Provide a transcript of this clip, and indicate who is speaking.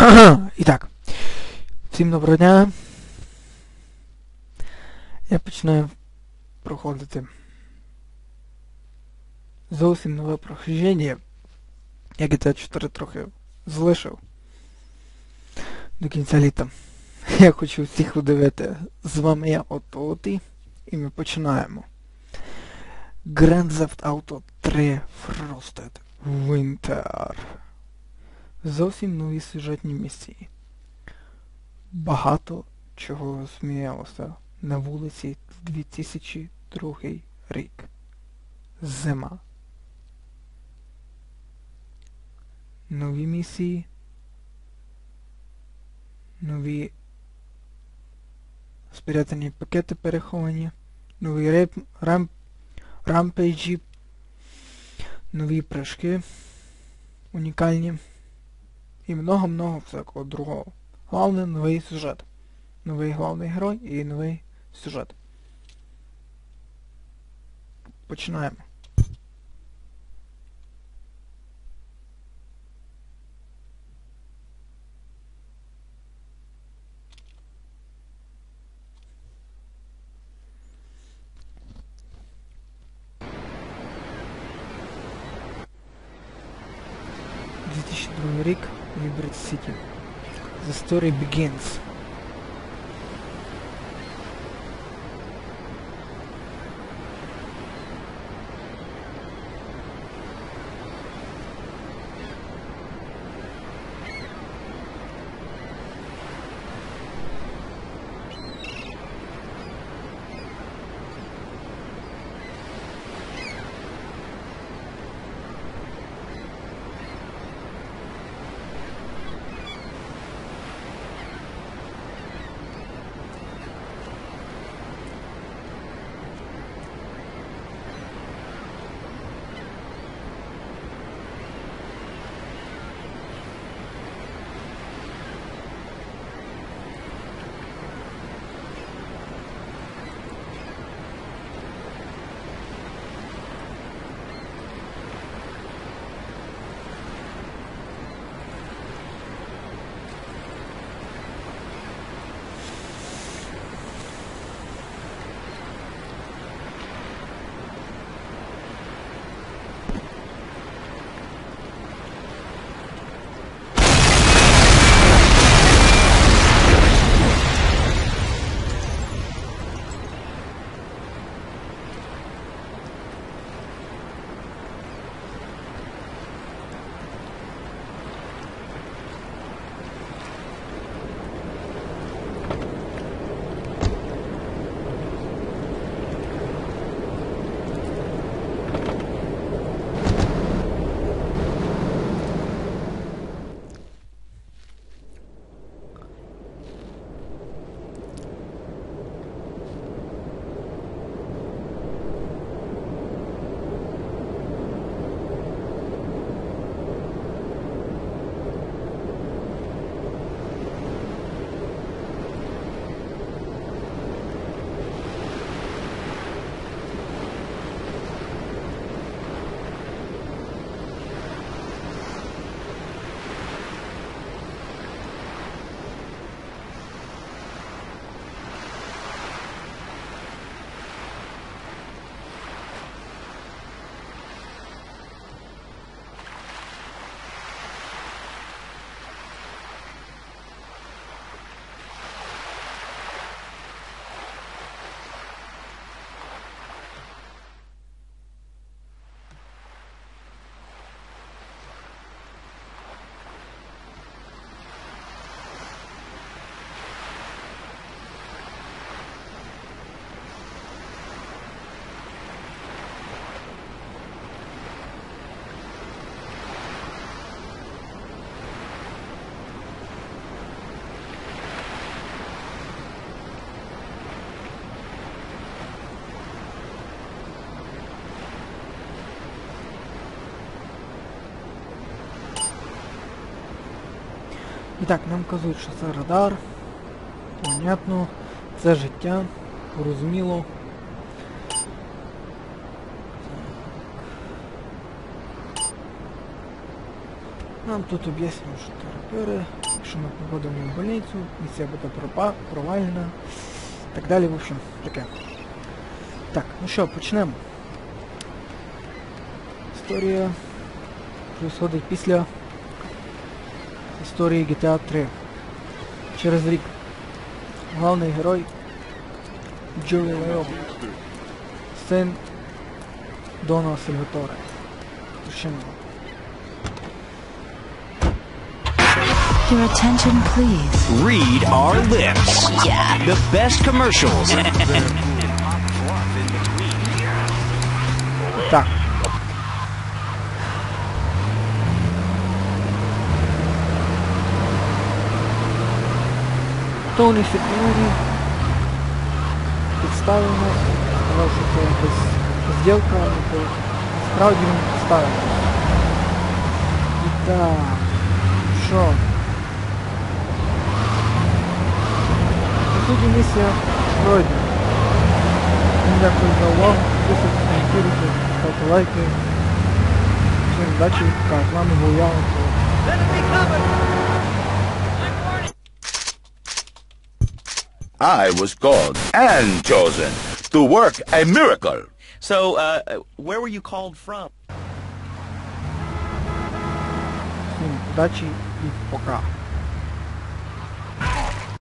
Speaker 1: І так. Всім доброго дня. Я починаю проходити зовсім нове прохождення. Я GTA 4 трохи залишив до кінця літа. Я хочу всіх удивити. З вами я Ототи. І ми починаємо. Grand Theft Auto 3 Frosted Winter. Зовсім нові сюжетні місії. Багато чого змінилося на вулиці 2002 рік. Зима. Нові місії. Нові спрятані пакети переховані. Нові реп, рам, рампейджі. Нові прыжки. Унікальні. І много-много всякого другого. Головне новий сюжет. Новий головний герой і новий сюжет. Починаємо. ...2002 рік, Liberty City. The story begins. І так, нам кажуть, що це радар. Понятно. Це життя. Зрозуміло. Нам тут об'яснюють, що терапери, якщо ми попадемо в больницю, місія буде пропа, провальна, так далі, в общем, таке. Так, ну що, почнемо. Історія происходить після історії GTA 3. Через рік. Головний герой Джулі Лео. Син Дона Сальваторе. Священного.
Speaker 2: Your attention, please.
Speaker 3: Read our lips. Yeah. The best commercials.
Speaker 1: Так. Тоні Фітмері підставив нас, сказав, що це якась зділка, але справді він підставив нас. І так, що? По суті місія пройдена. Всім дякую за увагу, підписуйтесь на ефірі, ставте лайки. Всім удачі, так, з вами був я,
Speaker 4: I was called and chosen to work a miracle.
Speaker 5: So, uh, where were you called from?
Speaker 1: Sim, cidade.